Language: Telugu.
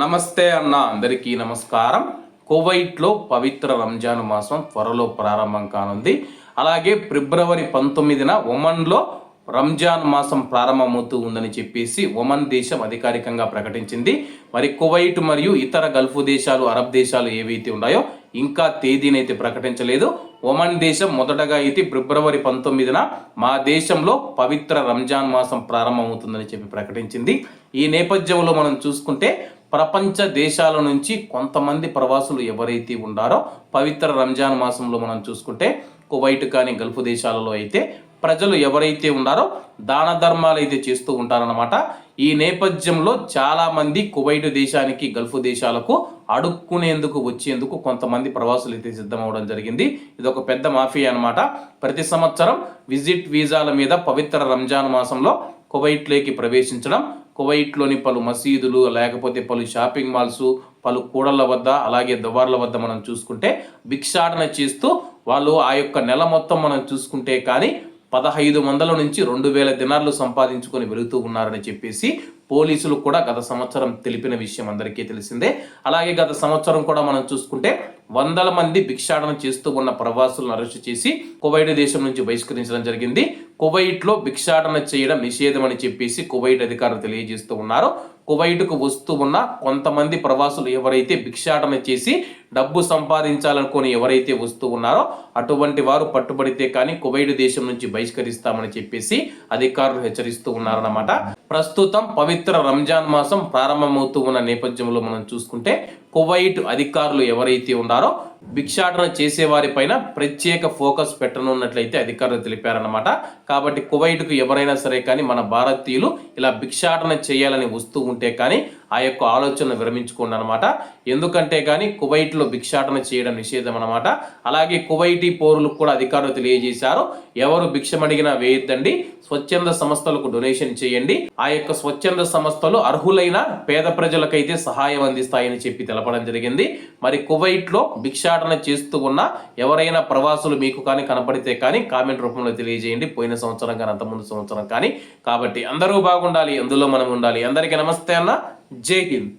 నమస్తే అన్న అందరికీ నమస్కారం. కువైట్లో పవిత్ర రంజాన్ మాసం త్వరలో ప్రారంభం కానుంది. అలాగే ఫిబ్రవరి పంతొమ్మిదిన ఒమన్లో రంజాన్ మాసం ప్రారంభమవుతూ ఉందని చెప్పేసి ఒమన్ దేశం అధికారికంగా ప్రకటించింది. మరి కువైట్ మరియు ఇతర గల్ఫ్ దేశాలు అరబ్ దేశాలు ఏవైతే ఉన్నాయో ఇంకా తేదీని అయితే ప్రకటించలేదు. ఒమన్ దేశం మొదటగా అయితే ఫిబ్రవరి పంతొమ్మిదిన మా దేశంలో పవిత్ర రంజాన్ మాసం ప్రారంభమవుతుందని చెప్పి ప్రకటించింది. ఈ నేపథ్యంలో మనం చూసుకుంటే ప్రపంచ దేశాల నుంచి కొంతమంది ప్రవాసులు ఎవరైతే ఉన్నారో పవిత్ర రంజాన్ మాసంలో మనం చూసుకుంటే కువైట్ కానీ గల్ఫ్ దేశాలలో అయితే ప్రజలు ఎవరైతే ఉన్నారో దాన ధర్మాలు అయితే చేస్తూ ఉంటారన్నమాట. ఈ నేపథ్యంలో చాలామంది కువైట్ దేశానికి గల్ఫ్ దేశాలకు అడుక్కునేందుకు వచ్చేందుకు కొంతమంది ప్రవాసులు అయితే సిద్ధమవడం జరిగింది. ఇది ఒక పెద్ద మాఫియా అనమాట ప్రతి సంవత్సరం విజిట్ వీసాల మీద పవిత్ర రంజాన్ మాసంలో కువైట్లోకి ప్రవేశించడం కువైట్లోని పలు మసీదులు లేకపోతే పలు షాపింగ్ మాల్స్ పలు కూడళ్ళ వద్ద అలాగే దువార్ల వద్ద మనం చూసుకుంటే భిక్షాటన చేస్తూ వాళ్ళు ఆ యొక్క నెల మొత్తం మనం చూసుకుంటే కానీ పదహైదు వందల నుంచి రెండు వేల దినార్లు సంపాదించుకొని వెళుతూ ఉన్నారని చెప్పేసి పోలీసులు కూడా గత సంవత్సరం తెలిపిన విషయం అందరికీ తెలిసిందే. అలాగే గత సంవత్సరం కూడా మనం చూసుకుంటే వందల మంది భిక్షాటన చేస్తూ ఉన్న ప్రవాసులను అరెస్టు చేసి కువైట్ దేశం నుంచి బహిష్కరించడం జరిగింది. కువైట్లో భిక్షాటన చేయడం నిషేధం అని చెప్పేసి కువైట్ అధికారులు తెలియజేస్తూ ఉన్నారు. కువైట్కు వస్తూ ఉన్న కొంతమంది ప్రవాసులు ఎవరైతే భిక్షాటన చేసి డబ్బు సంపాదించాలనుకుని ఎవరైతే వస్తూ ఉన్నారో అటువంటి వారు పట్టుబడితే కానీ కువైట్ దేశం నుంచి బహిష్కరిస్తామని చెప్పేసి అధికారులు హెచ్చరిస్తూ ఉన్నారన్నమాట. ప్రస్తుతం పవిత్ర రంజాన్ మాసం ప్రారంభమవుతూ ఉన్న నేపథ్యంలో మనం చూసుకుంటే కువైట్ అధికారులు ఎవరైతే ఉన్నారో భిక్షాటన చేసేవారిపైన ప్రత్యేక ఫోకస్ పెట్టనున్నట్లయితే అధికారులు తెలిపారన్నమాట. కాబట్టి కువైట్కు ఎవరైనా సరే కానీ మన భారతీయులు ఇలా భిక్షాటన చేయాలని వస్తూ ఉంటే కానీ ఆ యొక్క ఆలోచన విరమించుకోండి అనమాట ఎందుకంటే కానీ కువైట్లో భిక్షాటన చేయడం నిషేధం అనమాట అలాగే కువైటీ పౌరులకు కూడా అధికారులు తెలియజేశారు ఎవరు భిక్షమడిగినా వేయొద్దండి స్వచ్ఛంద సంస్థలకు డొనేషన్ చేయండి. ఆ యొక్క స్వచ్ఛంద సంస్థలు అర్హులైన పేద ప్రజలకైతే సహాయం అందిస్తాయని చెప్పి తెలపడం జరిగింది. మరి కువైట్లో భిక్షాటన చేస్తూ ఉన్న ఎవరైనా ప్రవాసులు మీకు కానీ కనపడితే కానీ కామెంట్ రూపంలో తెలియజేయండి. పోయిన సంవత్సరం కానీ అంతకుముందు సంవత్సరం కానీ. కాబట్టి అందరూ బాగుండాలి అందులో మనం ఉండాలి. అందరికీ నమస్తే అన్న. जय हिंद